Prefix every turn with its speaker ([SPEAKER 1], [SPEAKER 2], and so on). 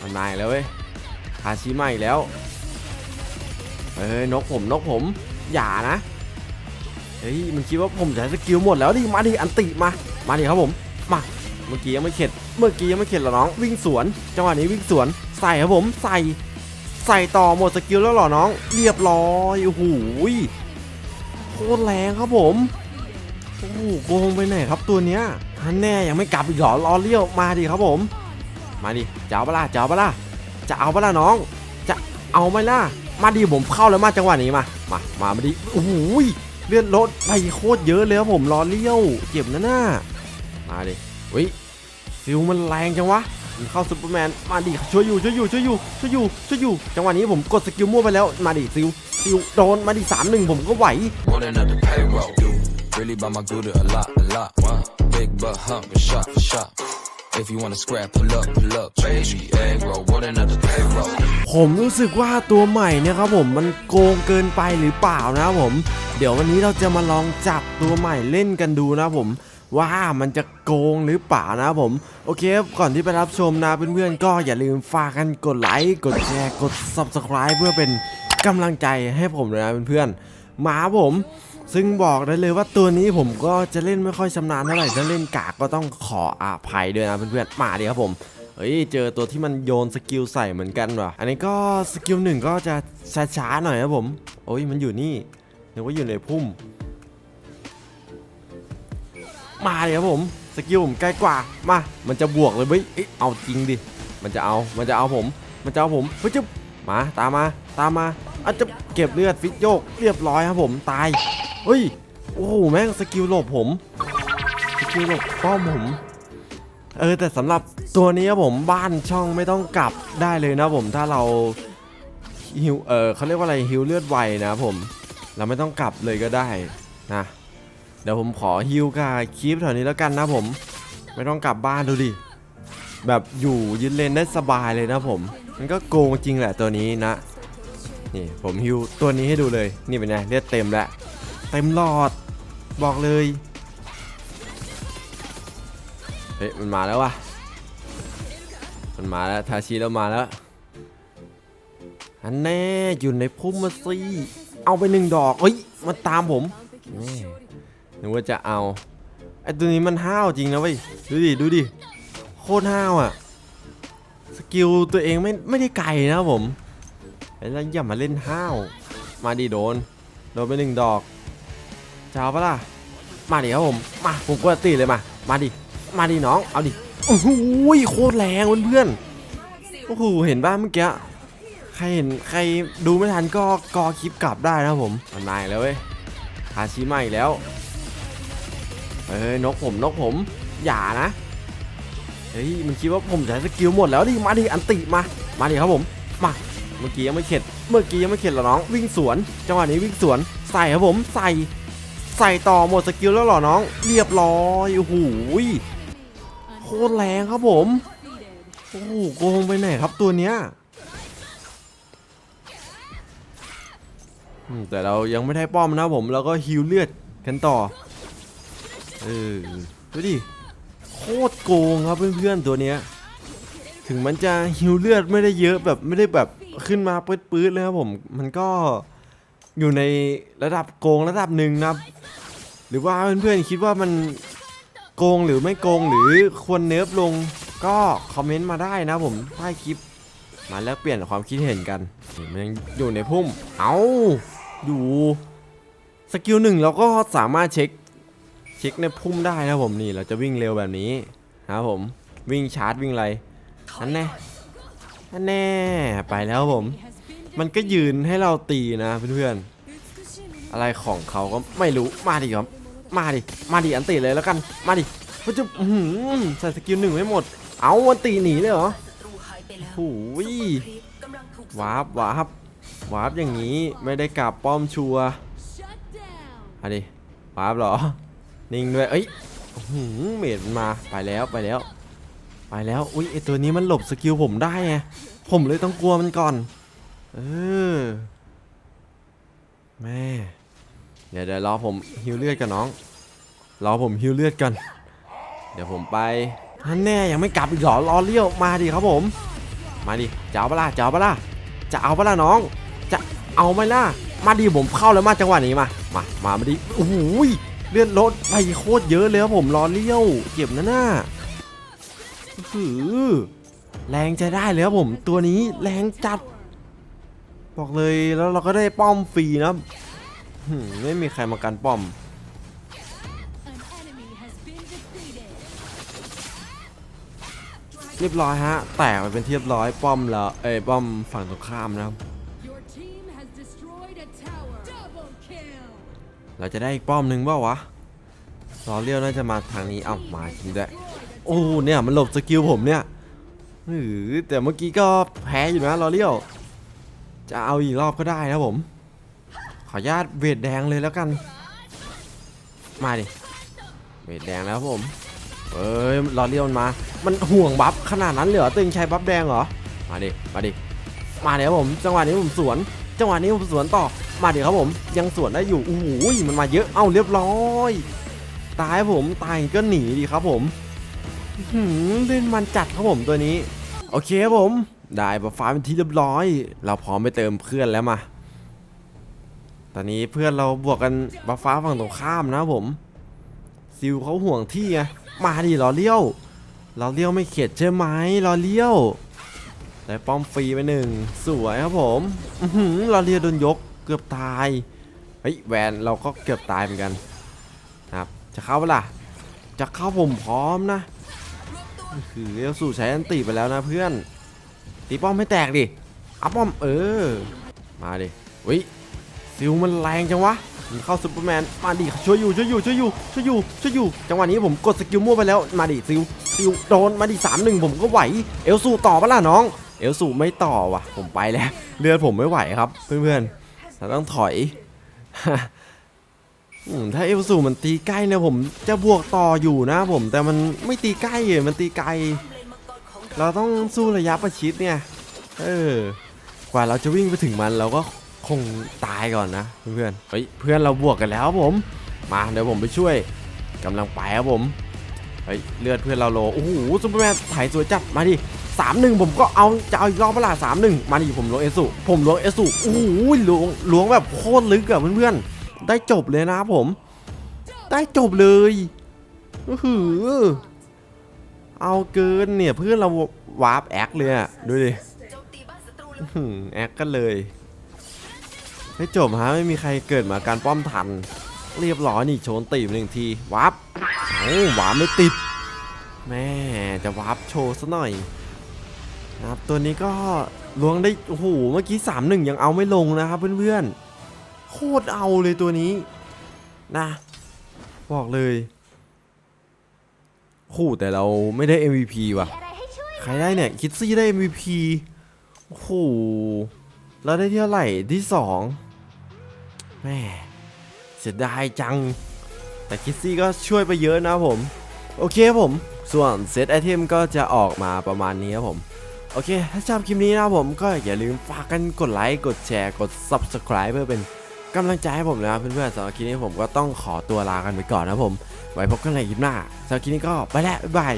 [SPEAKER 1] มันมาอีกแล้วเว้ยทาชิมาอีกแล้ว เอ้ยนกผมนกผม อย่านะ เฮ้ยมันคิดว่าผมใช้สกิลหมดแล้วดิ มาดิอันติมา มาดิครับผม มา เมื่อกี้ยังไม่เข็ด เมื่อกี้ยังไม่เข็ดหรอน้อง วิ่งสวน จังหวะนี้วิ่งสวน ใส่ครับผม ใส่ ใส่ต่อหมดสกิลแล้วหรอน้อง เรียบร้อยโอ้โหยโคตรแรงครับผม โอ้โหโกงไปไหนครับตัวเนี้ยท่านแน่ยังไม่กลับอีกเหรอรอเลี้ยว มาดิครับผม มาดิจะเอาปะล่ะจะเอาปะล่ะจะเอาปะล่ะน้อง จะเอาไหมล่ะ มาดิผมเข้าแล้วมาจังหวะนี้มา มา มามาดิโอ้โหยเลื่อนรถไปโคตรเยอะเลยครับผมรอเลี้ยวเจ็บนะหน้ามาดิเฮ้ยฟิวมันแรงจังวะเข้าซูเปอร์แมนมาดิช่วยอยู่ช่วยอยู่ช่วยอยู่ช่วยอยู่ช่วยอยู่ จังหวะนี้ผมกดสกิลมั่วไปแล้วมาดิซิวซิวโดนมาดิสามหนึ่งผมก็ไหว
[SPEAKER 2] Really by my good a lot, a lot. Big butt hump a shot for shot. If you wanna scrap, pull up, pull up, baby. Egg roll, rolling up the payroll.
[SPEAKER 1] ผมรู้สึกว่าตัวใหม่เนี่ยครับผมมันโกงเกินไปหรือเปล่านะครับผม เดี๋ยววันนี้เราจะมาลองจับตัวใหม่เล่นกันดูนะครับผมว่ามันจะโกงหรือเปล่านะครับผมโอเคก่อนที่ไปรับชมนะเพื่อนๆก็อย่าลืมฝากกันกดไลค์กดแชร์กด Subscribe เพื่อเป็นกำลังใจให้ผมเลยนะเพื่อนๆมาผม ซึ่งบอกได้เลยว่าตัวนี้ผมก็จะเล่นไม่ค่อยชำนาญเท่าไหร่ถ้าเล่นกากก็ต้องขออภัยด้วยนะเพื่อนๆมาดีครับผมเฮ้ยเจอตัวที่มันโยนสกิลใส่เหมือนกันว่ะ อันนี้ก็สกิลหนึ่งก็จะช้าๆหน่อยครับผม โอ้ยมันอยู่นี่นึกว่าอยู่ในพุ่ม มาเลยครับผม สกิลผมใกล้กว่า มา มันจะบวกเลยเว้ยเอ้าจริงดิ มันจะเอา มันจะเอาผม มันจะเอาผมเฮ้ยจะมา ตามมา ตามมาอาจจะเก็บเลือดฟิตโยกเรียบร้อยครับผม ตาย เฮ้ย โอ้โห แม่งสกิลหลบผม สกิลหลบป้อมผม เออ แต่สำหรับตัวนี้ครับผมบ้านช่องไม่ต้องกลับได้เลยนะผมถ้าเราฮิวเออเขาเรียกว่าอะไรฮิวเลือดไวนะผม เราไม่ต้องกลับเลยก็ได้นะเดี๋ยวผมขอฮิวกับคีปแถวนี้แล้วกันนะผม ไม่ต้องกลับบ้านดูดิแบบอยู่ยืนเลนได้สบายเลยนะผม มันก็โกงจริงแหละตัวนี้นะ นี่ผมฮิวตัวนี้ให้ดูเลย นี่เป็นไงเลือดเต็มแล้ว เต็มหลอด บอกเลย เฮ้ยมันมาแล้ววะมันมาแล้วทาชิแล้วมาแล้ว อันแน่อยู่ในพุ่มมาสิเอาไปหนึ่งดอกเฮ้ยมันตามผมแน่นึกว่าจะเอาไอตัวนี้มันห้าวจริงนะเว้ยดูดิดูดิโคตรห้าวอะสกิลตัวเองไม่ไม่ได้ไกลนะผมแล้วอย่ามาเล่นห้าว มาดิโดน โดนไปหนึ่งดอก จะเอาปะล่ะ มาดิครับผม มาผมกดตีเลยมา มาดิ มาดิน้อง เอาดิ โอ้โหโคตรแรงเพื่อนๆโอ้โห เห็นบ้างเมื่อกี้ ใครเห็นใครดูไม่ทันก็กอคลิปกลับได้นะครับผมมันมาอีกแล้วเว้ยทาชิมาอีกแล้ว เอ้ยนกผมนกผม อย่านะ เฮ้ยมันคิดว่าผมใช้สกิลหมดแล้วดิ มาดิอันติมา มาดิครับผม มา เมื่อกี้ยังไม่เข็ด เมื่อกี้ยังไม่เข็ดหรอน้อง วิ่งสวน จังหวะนี้วิ่งสวน ใส่ครับผม ใส่ ใส่ต่อหมดสกิลแล้วเหรอน้อง เรียบร้อยโอ้โหยโคตรแรงครับผมโอ้โหโกงไปไหนครับตัวเนี้ยแต่เรายังไม่ได้ป้อมนะผมเราก็ฮิวเลือดกันต่อเออดูดิโคตรโกงครับเพื่อนๆตัวเนี้ยถึงมันจะฮิวเลือดไม่ได้เยอะแบบไม่ได้แบบขึ้นมาปื๊ดๆเลยครับผม มันก็ อยู่ในระดับโกงระดับหนึ่งนะครับ หรือว่าเพื่อนๆคิดว่ามันโกงหรือไม่โกงหรือควรเนิร์ฟลงก็คอมเมนต์มาได้นะผมใต้คลิป มาแล้วเปลี่ยนความคิดเห็นกันมันยังอยู่ในพุ่ม เอาอยู่สกิลหนึ่งเราก็สามารถเช็คเช็คในพุ่มได้นะผมนี่เราจะวิ่งเร็วแบบนี้นะผมวิ่งชาร์จวิ่งอะไรอันแน่อันแน่ไปแล้วผม มันก็ยืนให้เราตีนะเพื่อนๆอะไรของเขาก็ไม่รู้มาดิครับ มาดิมาดิอันตีเลยแล้วกันมาดิมันจะใส่สกิลหนึ่งไม่หมด เอาอันตีหนีเลยเหรอโอ้ยวาร์ปวาร์ปวาร์ปอย่างนี้ไม่ได้กลับป้อมชัวร์มาดิวาร์ปเหรอ นิ่งด้วยเอ้ยหือเมดมันมาไปแล้วไปแล้ว ไปแล้ว อุ้ยไอตัวนี้มันหลบสกิลผมได้ไงผมเลยต้องกลัวมันก่อน เออแม่เดี๋ยวเดี๋ยวรอผมฮิวเลือดกันน้องรอผมฮิวเลือดกัน เดี๋ยวผมไปท่านแน่ยังไม่กลับอีกหรอรอเลี้ยวมาดิครับผม มาดิจะเอาปะล่ะจะเอาปะล่ะจะเอาปะล่ะน้อง จะเอาไหมล่ะมาดิผมเข้าแล้วมาจังหวะนี้มา มามามาดิโอ้โหยเลื่อนรถไปโคตรเยอะเลยครับผมรอเลี้ยวเก็บนะหน้าหือแรงจะได้เลยครับผม ตัวนี้แรงจัด บอกเลยแล้วเราก็ได้ป้อมฟรีนะไม่มีใครมากันป้อม เรียบร้อยฮะ แตกไปเป็นเรียบร้อยป้อมแล้วเอ้ป้อมฝั่งตรงข้ามนะครับเราจะได้อีกป้อมหนึ่งเปล่าวะรอเลี้ยวน่าจะมาทางนี้เอ้ามาจริงด้วยโอ้เนี่ยมันหลบสกิลผมเนี่ยหือแต่เมื่อกี้ก็แพ้อยู่นะรอเลี้ยว จะเอาอีกรอบก็ได้นะผม ขออนุญาตเวทแดงเลยแล้วกัน มาดิ เวทแดงแล้วผมเอ้ยรอเลี้ยวมันมา มันห่วงบัฟขนาดนั้นเหรอตึงใช้บัฟแดงเหรอ มาดิ มาดิ มาเดี๋ยวผม จังหวะนี้ผมสวน จังหวะนี้ผมสวนต่อ มาเดี๋ยวครับผม ยังสวนได้อยู่โอ้โหมันมาเยอะ เอ้าเรียบร้อย ตายผม ตายก็หนีดีครับผมหือเล่นมันจัดครับผมตัวนี้ โอเคครับผม ได้บัฟฟ้าเป็นที่เรียบร้อย เราพร้อมไปเติมเพื่อนแล้วมา ตอนนี้เพื่อนเราบวกกันบัฟฟ้าฝั่งตรงข้ามนะผม ซิลเขาห่วงที่ไง มาดิรอเลี้ยวรอเลี้ยวไม่เข็ดใช่ไหมรอเลี้ยวได้ป้อมฟรีไปหนึ่งสวยครับผมอื้อหือรอเลี้ยวโดนยกเกือบตาย เฮ้ยแวนเราก็เกือบตายเหมือนกันครับ จะเข้าปะล่ะจะเข้าผมพร้อมนะคือเอลสู่ใช้อันติไปแล้วนะเพื่อน ตีป้อมไม่แตกดิอัพป้อมเออ มาดิวิซิลมันแรงจังวะเข้าซูเปอร์แมน มาดิช่วยอยู่ช่วยอยู่ช่วยอยู่ช่วยอยู่ช่วยอยู่ จังหวะนี้ผมกดสกิลมั่วไปแล้ว มาดิซิลซิลโดน มาดิสามหนึ่งผมก็ไหว เอลสูต่อปะล่ะน้อง เอลสูไม่ต่อว่ะ ผมไปแล้ว เลือดผมไม่ไหวครับ เพื่อนๆเราต้องถอยถ้าเอลสูมันตีใกล้เนี่ยผมจะบวกต่ออยู่นะผม แต่มันไม่ตีใกล้เลยมันตีไกล เราต้องสู้ระยะประชิดเนี่ย เออ กว่าเราจะวิ่งไปถึงมันเราก็คงตายก่อนนะเพื่อนเฮ้ยเพื่อนเราบวกกันแล้วผม มาเดี๋ยวผมไปช่วยกำลังไปครับผม เฮ้ยเลือดเพื่อนเราโล โอ้โหซุปเปอร์แมนถ่ายสวยจัด มาดิสามหนึ่งผมก็เอาจะเอาอีกรอบเปล่าสามหนึ่งมาดิผมล้วงเอสุผมล้วงเอสุโอ้โหล้วงล้วงแบบโคตรลึกอะเพื่อนๆ ได้จบเลยนะครับผม ได้จบเลยอื้อหือ เอาเกินเนี่ยเพื่อนเราวาร์ปแอคเลยอะดูดิแอคกันเลยให้จบฮะไม่มีใครเกิดมาการป้อมทัน เรียบร้อยนี่โชนตีหนึ่งทีวาร์ปโอ้วาร์ปไม่ติด แม่จะวาร์ปโชว์ซะหน่อยนะครับตัวนี้ก็ล้วงได้โอ้โหเมื่อกี้สามหนึ่งยังเอาไม่ลงนะครับเพื่อนๆโคตรเอาเลยตัวนี้นะ บอกเลย โอ้โหแต่เราไม่ได้ MVP ว่ะ ใครได้เนี่ย คิดซี่ได้ MVP โอ้โหเราได้ที่เท่าไหร่ที่สองแม่เสียดายจัง แต่คิดซี่ก็ช่วยไปเยอะนะผม โอเคผม ส่วนเซตไอเทมก็จะออกมาประมาณนี้ครับผมโอเค ถ้าชอบคลิปนี้นะผมก็อย่าลืมฝากกันกดไลค์ กดแชร์ กด Subscribe เพื่อเป็น กำลังใจให้ผมนะครับเพื่อนๆสำหรับคลิปนี้ผมก็ต้องขอตัวลากันไปก่อนนะผม ไว้พบกันในคลิปหน้าสำหรับคลิปนี้ก็ไปแล้วบ๊ายบาย